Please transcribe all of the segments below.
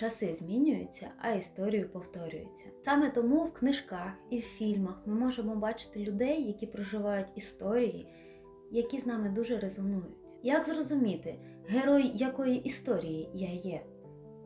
часи змінюються, а історії повторюються. Саме тому в книжках і в фільмах ми можемо бачити людей, які проживають історії, які з нами дуже резонують. Як зрозуміти, герой якої історії я є?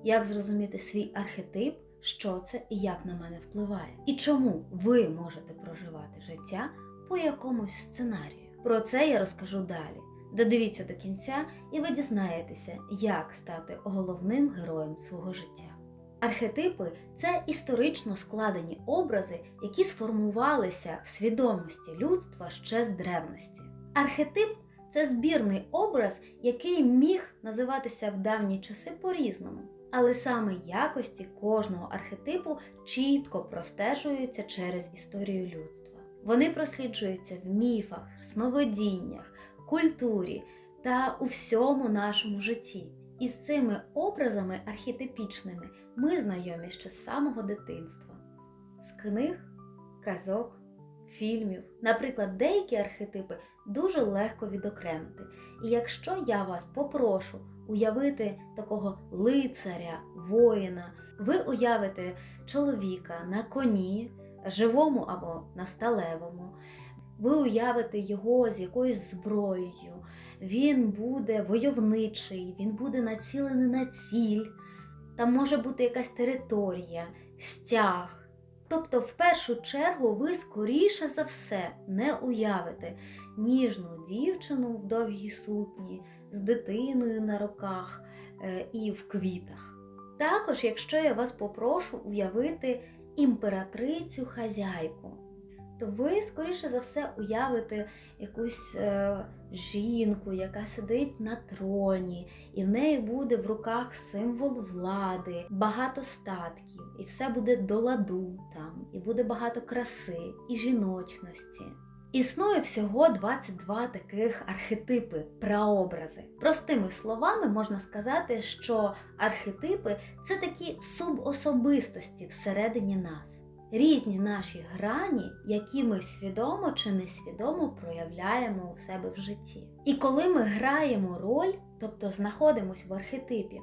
Як зрозуміти свій архетип, що це і як на мене впливає? І чому ви можете проживати життя по якомусь сценарію? Про це я розкажу далі. Додивіться до кінця, і ви дізнаєтеся, як стати головним героєм свого життя. Архетипи це історично складені образи, які сформувалися в свідомості людства ще з древності. Архетип це збірний образ, який міг називатися в давні часи по-різному. Але саме якості кожного архетипу чітко простежуються через історію людства. Вони просліджуються в міфах, сновидіннях, культурі та у всьому нашому житті. І з цими образами архетипічними ми знайомі ще з самого дитинства, з книг, казок, фільмів. Наприклад, деякі архетипи дуже легко відокремити. І якщо я вас попрошу уявити такого лицаря, воїна, ви уявите чоловіка на коні, живому або на сталевому. Ви уявите його з якоюсь зброєю, він буде войовничий, він буде націлений на ціль, там може бути якась територія, стяг. Тобто, в першу чергу, ви скоріше за все не уявите ніжну дівчину в довгій сукні з дитиною на руках е, і в квітах. Також, якщо я вас попрошу уявити імператрицю хазяйку, то ви, скоріше за все, уявите якусь е, жінку, яка сидить на троні, і в неї буде в руках символ влади, багато статків, і все буде до ладу там, і буде багато краси і жіночності. Існує всього 22 таких архетипи, прообрази. Простими словами можна сказати, що архетипи це такі субособистості всередині нас різні наші грані, які ми свідомо чи несвідомо проявляємо у себе в житті. І коли ми граємо роль, тобто знаходимося в архетипі,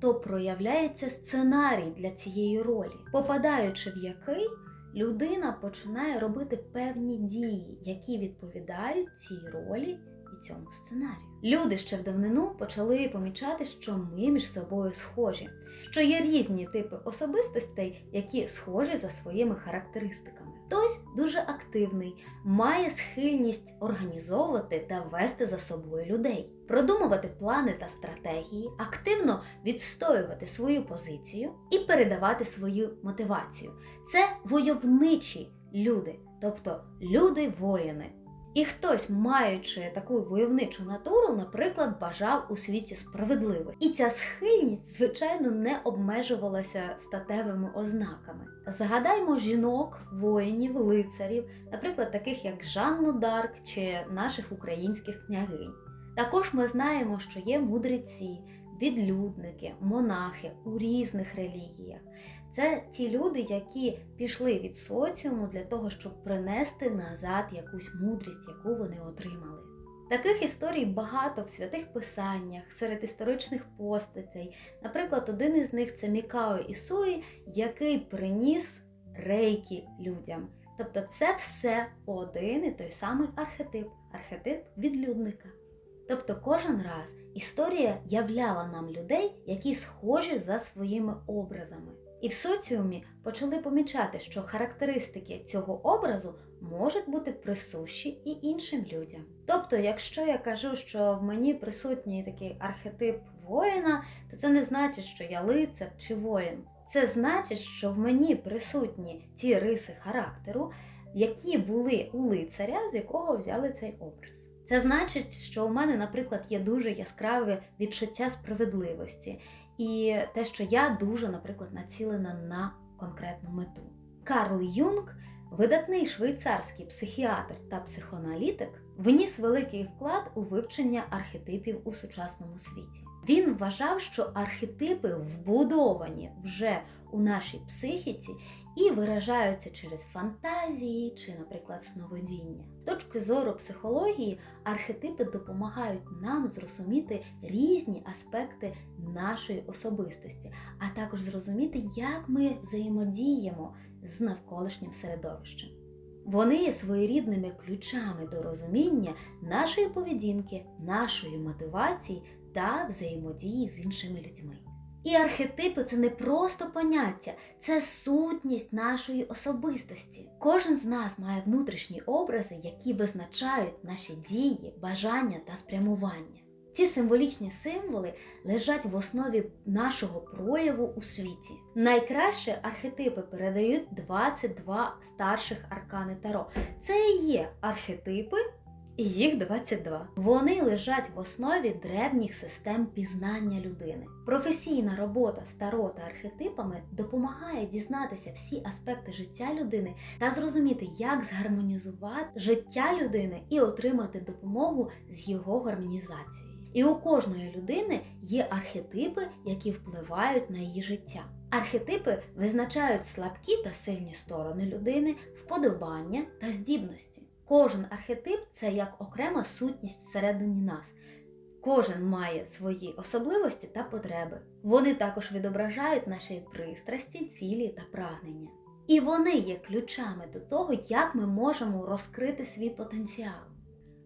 то проявляється сценарій для цієї ролі, попадаючи в який людина починає робити певні дії, які відповідають цій ролі і цьому сценарію. Люди ще в давнину почали помічати, що ми між собою схожі, що є різні типи особистостей, які схожі за своїми характеристиками. Хтось дуже активний, має схильність організовувати та вести за собою людей, продумувати плани та стратегії, активно відстоювати свою позицію і передавати свою мотивацію. Це войовничі люди, тобто люди-воїни. І хтось, маючи таку войовничу натуру, наприклад, бажав у світі справедливості. І ця схильність, звичайно, не обмежувалася статевими ознаками. Згадаймо жінок, воїнів, лицарів, наприклад, таких як Жанну Дарк чи наших українських княгинь. Також ми знаємо, що є мудреці, відлюдники, монахи у різних релігіях. Це ті люди, які пішли від соціуму для того, щоб принести назад якусь мудрість, яку вони отримали. Таких історій багато в святих писаннях, серед історичних постатей. Наприклад, один із них це Мікао Ісуї, який приніс рейки людям. Тобто це все один і той самий архетип, архетип відлюдника. Тобто кожен раз історія являла нам людей, які схожі за своїми образами. І в соціумі почали помічати, що характеристики цього образу можуть бути присущі і іншим людям. Тобто, якщо я кажу, що в мені присутній такий архетип воїна, то це не значить, що я лицар чи воїн. Це значить, що в мені присутні ті риси характеру, які були у лицаря, з якого взяли цей образ. Це значить, що у мене, наприклад, є дуже яскраве відчуття справедливості, і те, що я дуже, наприклад, націлена на конкретну мету. Карл Юнг, видатний швейцарський психіатр та психоаналітик, вніс великий вклад у вивчення архетипів у сучасному світі. Він вважав, що архетипи вбудовані вже у нашій психіці і виражаються через фантазії чи, наприклад, сновидіння. З точки зору психології, архетипи допомагають нам зрозуміти різні аспекти нашої особистості, а також зрозуміти, як ми взаємодіємо з навколишнім середовищем. Вони є своєрідними ключами до розуміння нашої поведінки, нашої мотивації та взаємодії з іншими людьми. І архетипи це не просто поняття, це сутність нашої особистості. Кожен з нас має внутрішні образи, які визначають наші дії, бажання та спрямування. Ці символічні символи лежать в основі нашого прояву у світі. Найкраще архетипи передають 22 старших аркани Таро. Це і є архетипи, і їх 22. Вони лежать в основі древніх систем пізнання людини. Професійна робота з таро та архетипами допомагає дізнатися всі аспекти життя людини та зрозуміти, як згармонізувати життя людини і отримати допомогу з його гармонізацією. І у кожної людини є архетипи, які впливають на її життя. Архетипи визначають слабкі та сильні сторони людини, вподобання та здібності. Кожен архетип це як окрема сутність всередині нас. Кожен має свої особливості та потреби. Вони також відображають наші пристрасті, цілі та прагнення. І вони є ключами до того, як ми можемо розкрити свій потенціал.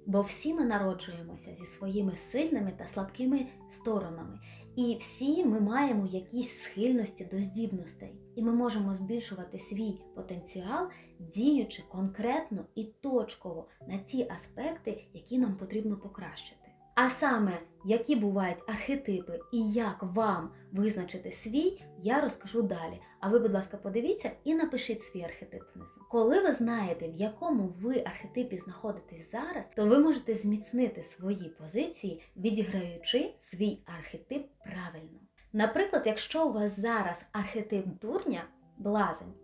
Бо всі ми народжуємося зі своїми сильними та слабкими сторонами, і всі ми маємо якісь схильності до здібностей, і ми можемо збільшувати свій потенціал, діючи конкретно і точково на ті аспекти, які нам потрібно покращити. А саме, які бувають архетипи і як вам визначити свій, я розкажу далі. А ви, будь ласка, подивіться і напишіть свій архетип внизу. Коли ви знаєте, в якому ви архетипі знаходитесь зараз, то ви можете зміцнити свої позиції, відіграючи свій архетип правильно. Наприклад, якщо у вас зараз архетип дурня, блазень,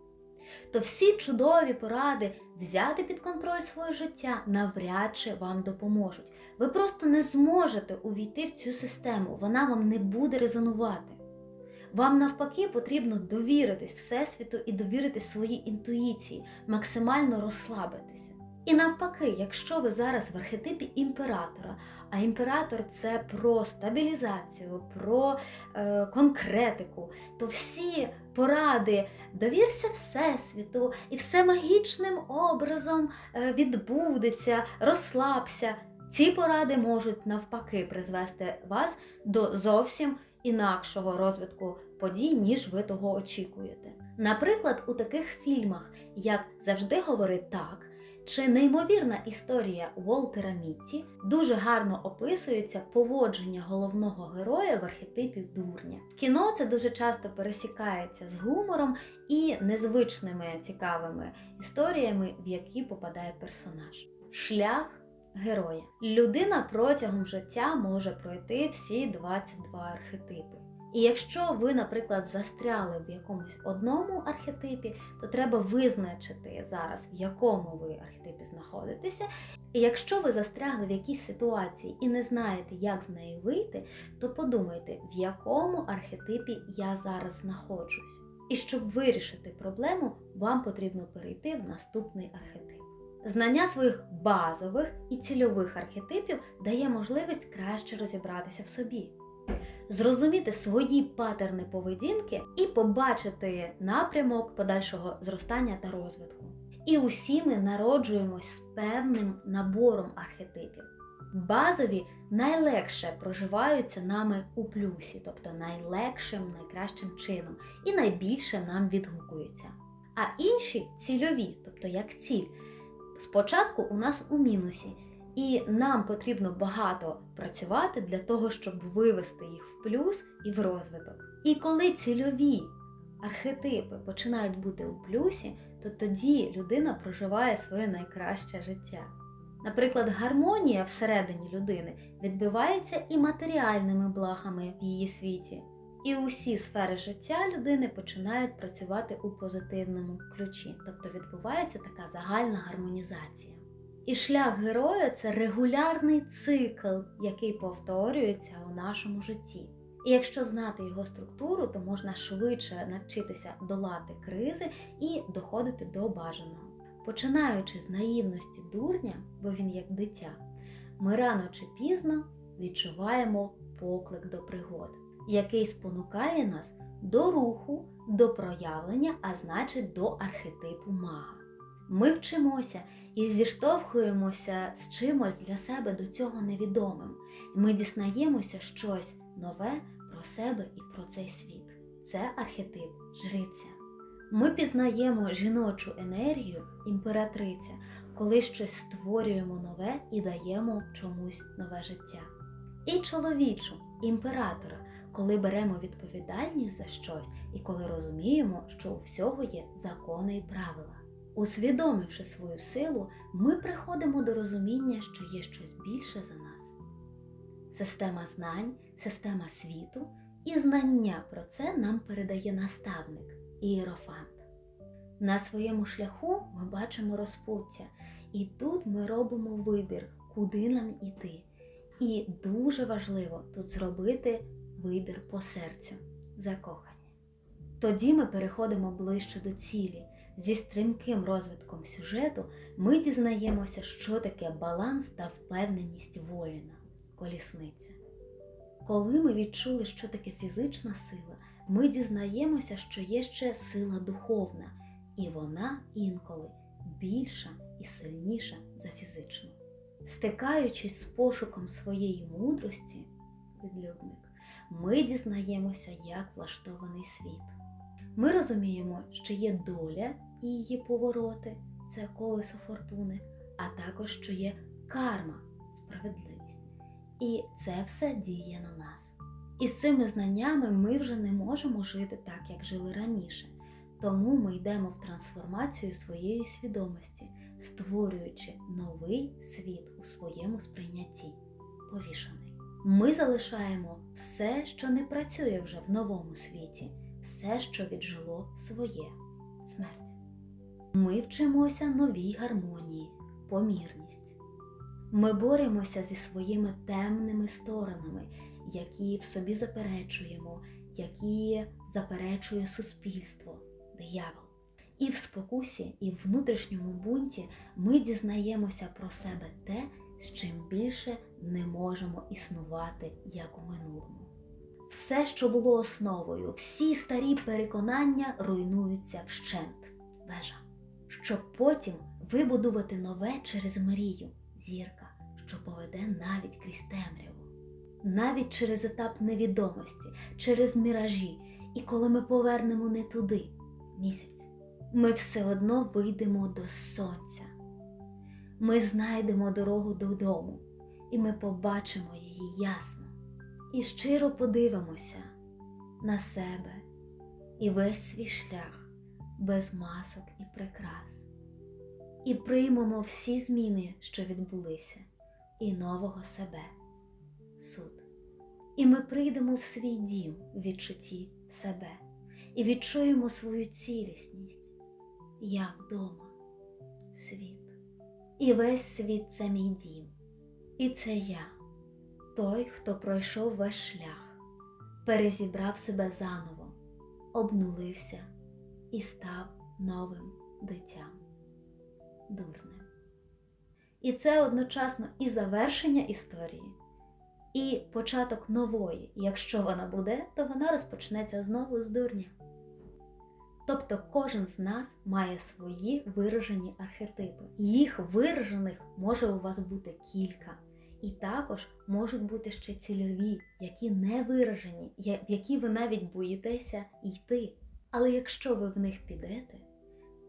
то всі чудові поради взяти під контроль своє життя навряд чи вам допоможуть. Ви просто не зможете увійти в цю систему, вона вам не буде резонувати. Вам навпаки потрібно довіритись Всесвіту і довіритись своїй інтуїції, максимально розслабитися. І навпаки, якщо ви зараз в архетипі імператора, а імператор це про стабілізацію, про е, конкретику, то всі поради довірся Всесвіту, і все магічним образом е, відбудеться, розслабся. Ці поради можуть навпаки призвести вас до зовсім інакшого розвитку подій, ніж ви того очікуєте. Наприклад, у таких фільмах, як завжди говори так чи неймовірна історія Волтера Мітті дуже гарно описується поводження головного героя в архетипі дурня. Кіно це дуже часто пересікається з гумором і незвичними цікавими історіями, в які попадає персонаж. Шлях героя. Людина протягом життя може пройти всі 22 архетипи. І якщо ви, наприклад, застряли в якомусь одному архетипі, то треба визначити зараз, в якому ви архетипі знаходитеся. І якщо ви застрягли в якійсь ситуації і не знаєте, як з неї вийти, то подумайте, в якому архетипі я зараз знаходжусь. І щоб вирішити проблему, вам потрібно перейти в наступний архетип. Знання своїх базових і цільових архетипів дає можливість краще розібратися в собі зрозуміти свої патерни поведінки і побачити напрямок подальшого зростання та розвитку. І усі ми народжуємось з певним набором архетипів. Базові найлегше проживаються нами у плюсі, тобто найлегшим, найкращим чином, і найбільше нам відгукуються. А інші цільові, тобто як ціль, спочатку у нас у мінусі. І нам потрібно багато працювати для того, щоб вивести їх в плюс і в розвиток. І коли цільові архетипи починають бути у плюсі, то тоді людина проживає своє найкраще життя. Наприклад, гармонія всередині людини відбивається і матеріальними благами в її світі. І усі сфери життя людини починають працювати у позитивному ключі, тобто відбувається така загальна гармонізація. І шлях героя це регулярний цикл, який повторюється у нашому житті. І якщо знати його структуру, то можна швидше навчитися долати кризи і доходити до бажаного. Починаючи з наївності дурня, бо він як дитя, ми рано чи пізно відчуваємо поклик до пригод, який спонукає нас до руху, до проявлення, а значить до архетипу мага. Ми вчимося і зіштовхуємося з чимось для себе до цього невідомим. Ми дізнаємося щось нове про себе і про цей світ. Це архетип жриця. Ми пізнаємо жіночу енергію імператриця, коли щось створюємо нове і даємо чомусь нове життя. І чоловічу імператора, коли беремо відповідальність за щось і коли розуміємо, що у всього є закони і правила. Усвідомивши свою силу, ми приходимо до розуміння, що є щось більше за нас. Система знань, система світу і знання про це нам передає наставник Іерофант. На своєму шляху ми бачимо розпуття, і тут ми робимо вибір, куди нам іти. І дуже важливо тут зробити вибір по серцю закохання. Тоді ми переходимо ближче до цілі. Зі стрімким розвитком сюжету ми дізнаємося, що таке баланс та впевненість воїна, колісниця. Коли ми відчули, що таке фізична сила, ми дізнаємося, що є ще сила духовна, і вона інколи більша і сильніша за фізичну. Стикаючись з пошуком своєї мудрості, відлюдник, ми дізнаємося, як влаштований світ. Ми розуміємо, що є доля і її повороти, це колесо фортуни, а також що є карма, справедливість. І це все діє на нас. І з цими знаннями ми вже не можемо жити так, як жили раніше. Тому ми йдемо в трансформацію своєї свідомості, створюючи новий світ у своєму сприйнятті, повішаний. Ми залишаємо все, що не працює вже в новому світі, все, що віджило своє смерть. Ми вчимося новій гармонії, помірність. Ми боремося зі своїми темними сторонами, які в собі заперечуємо, які заперечує суспільство, диявол. І в спокусі, і в внутрішньому бунті ми дізнаємося про себе те, з чим більше не можемо існувати, як у минулому. Все, що було основою, всі старі переконання руйнуються вщент, вежа, щоб потім вибудувати нове через мрію, зірка, що поведе навіть крізь темряву, навіть через етап невідомості, через міражі, і коли ми повернемо не туди місяць, ми все одно вийдемо до сонця. Ми знайдемо дорогу додому, і ми побачимо її ясно. І щиро подивимося на себе і весь свій шлях без масок і прикрас, і приймемо всі зміни, що відбулися, і нового себе, суд. І ми прийдемо в свій дім в відчутті себе і відчуємо свою цілісність. Я вдома, світ. І весь світ це мій дім. І це я, той, хто пройшов весь шлях, перезібрав себе заново, обнулився і став новим дитям, дурним. І це одночасно і завершення історії, і початок нової. Якщо вона буде, то вона розпочнеться знову з дурня. Тобто кожен з нас має свої виражені архетипи. Їх виражених може у вас бути кілька. І також можуть бути ще цільові, які не виражені, в які ви навіть боїтеся йти. Але якщо ви в них підете,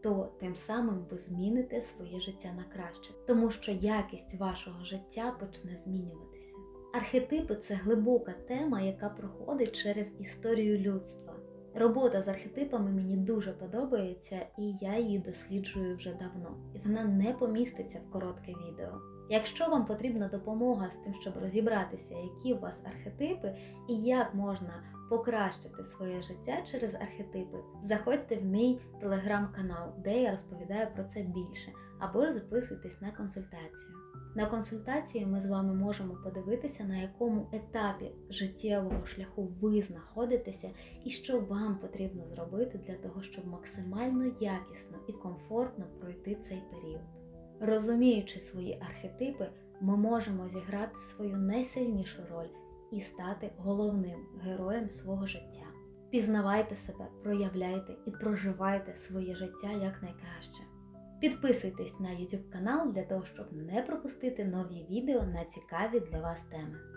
то тим самим ви зміните своє життя на краще, тому що якість вашого життя почне змінюватися. Архетипи це глибока тема, яка проходить через історію людства. Робота з архетипами мені дуже подобається, і я її досліджую вже давно. І вона не поміститься в коротке відео. Якщо вам потрібна допомога з тим, щоб розібратися, які у вас архетипи і як можна покращити своє життя через архетипи, заходьте в мій телеграм-канал, де я розповідаю про це більше. або ж записуйтесь на консультацію. На консультації ми з вами можемо подивитися, на якому етапі життєвого шляху ви знаходитеся і що вам потрібно зробити для того, щоб максимально якісно і комфортно пройти цей період. Розуміючи свої архетипи, ми можемо зіграти свою найсильнішу роль і стати головним героєм свого життя. Пізнавайте себе, проявляйте і проживайте своє життя якнайкраще. Підписуйтесь на YouTube канал для того, щоб не пропустити нові відео на цікаві для вас теми.